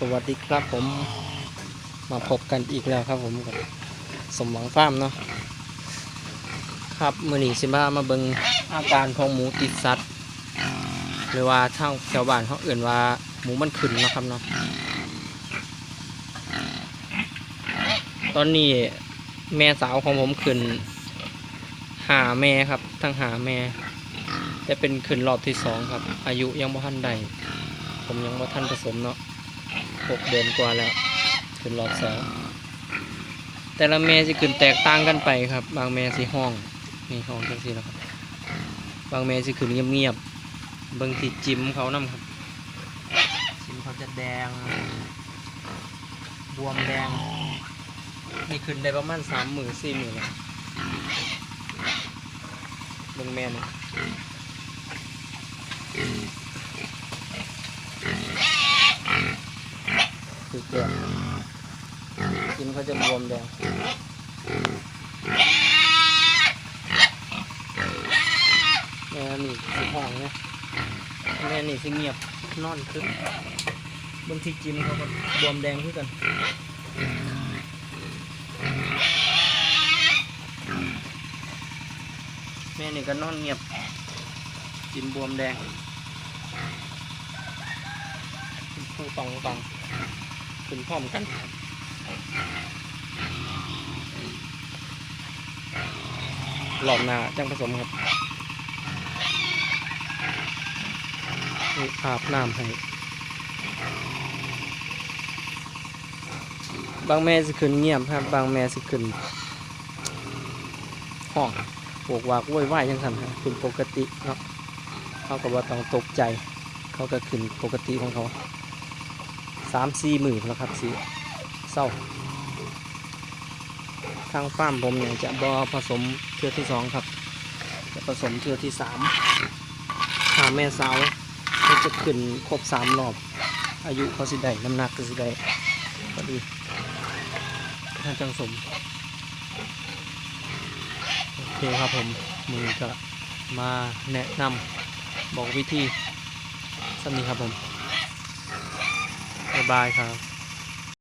สวัสดีครับผมมาพบกันอีกแล้วครับผมกับสมหวังฟาร์มเนาะครับมือนีสิบ้ามาเบิงอาการของหมูติดสัตว์หรือว่าทางแถวบ้านเขาเอื่นว่าหมูมันขึ้นนะครับเนาะตอนนี้แม่สาวของผมขึ้น หาแม่ครับทั้งหาแม่แต่เป็นขึ้นรอบที่สองครับ อายุยังบ่ทันใดผมยังว่ท่านผสมเนาะ หกเดือนกว่าแล้ว ขึ้นรอบสองแต่ละแม่สิขึ้นแตกต่างกันไปครับ บางแม่สิห้องนี่ห้องจังซี่นะครับ บางแม่สิขึ้นเงียบๆบิ่งที่จิ้มเขานํครับ จิ้มเขาจะแดง บวมแดงนี่ขึ้นได้ประมาณสามหมื่นสี่หมื่นแล้วบิ่งแม่นี่ คือแกงกินเขาจะบวมแดงแม่นี่สีห้องนี่ยแม่นี่สิเงียบนอนขึ้นบางทีจิ้มเขาก็บวมแดงขึ้นกันแม่นี่ก็นอนเงียบจิ้มบวมแดงผู้ตองตอง ขึ้นพร้อมกันหลอมหนาจังผสมครับนี่อาบน้ำให้บางแม่สิขึ้นเงียบครับ บางแม่สิขึ้นห้องโวกวากโวยวายยังสันครับขึ้นปกติเนาะเขาก็บ่ต้องตกใจ เขาก็ขึ้นปกติของเขา สามสี่หมื่นแล้วครับสีเศร้าทางฟาร์มผมเนี่ยจะบอผสมเทือที่สองครับ จะผสมเทือที่สามหาแม่สาวก็จะขึ้นครบสามรอบ อายุเขาสิได้น้ำหนักก็สิได้พอดีท่านจังสม โอเคครับผมมือจะมาแนะนำบอกวิธีสำนี้ครับผม บายครับ